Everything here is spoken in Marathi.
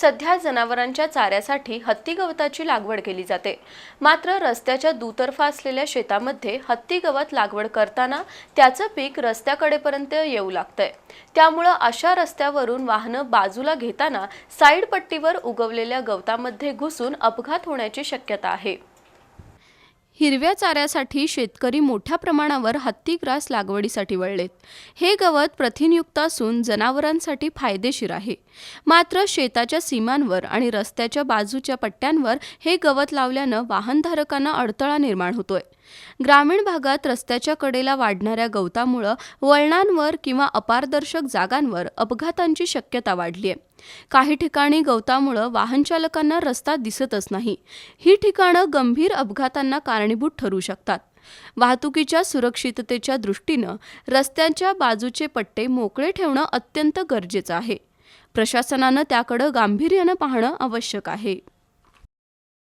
सध्या जनावरांच्या चाऱ्यासाठी हत्ती गवताची लागवड केली जाते. मात्र रस्त्याच्या दुतर्फा असलेल्या शेतामध्ये हत्ती गवत लागवड करताना त्याचं पीक रस्त्याकडेपर्यंत येऊ लागतंय. त्यामुळं अशा रस्त्यावरून वाहनं बाजूला घेताना साईड पट्टीवर उगवलेल्या गवतामध्ये घुसून अपघात होण्याची शक्यता आहे. हिरव्या चाऱ्यासाठी शेतकरी मोठ्या प्रमाणावर हत्तीग्रास लागवडीसाठी वळलेत. हे गवत प्रथिनयुक्त असून जनावरांसाठी फायदेशीर आहे. मात्र शेताच्या सीमांवर आणि रस्त्याच्या बाजूच्या पट्ट्यांवर हे गवत लावल्यानं वाहनधारकांना अडथळा निर्माण होतोय. ग्रामीण भागात रस्त्याच्या कडेला वाढणाऱ्या गवतामुळं वळणांवर किंवा अपारदर्शक जागांवर अपघातांची शक्यता वाढली आहे काही ठिकाणी गवतामुळं वाहनचालकांना रस्ता दिसतच नाही. ही ठिकाणं गंभीर अपघातांना कारणीभूत ठरू शकतात. वाहतुकीच्या सुरक्षिततेच्या दृष्टीनं रस्त्यांच्या बाजूचे पट्टे मोकळे ठेवणं अत्यंत गरजेचं आहे. प्रशासनानं त्याकडं गांभीर्यानं पाहणं आवश्यक आहे.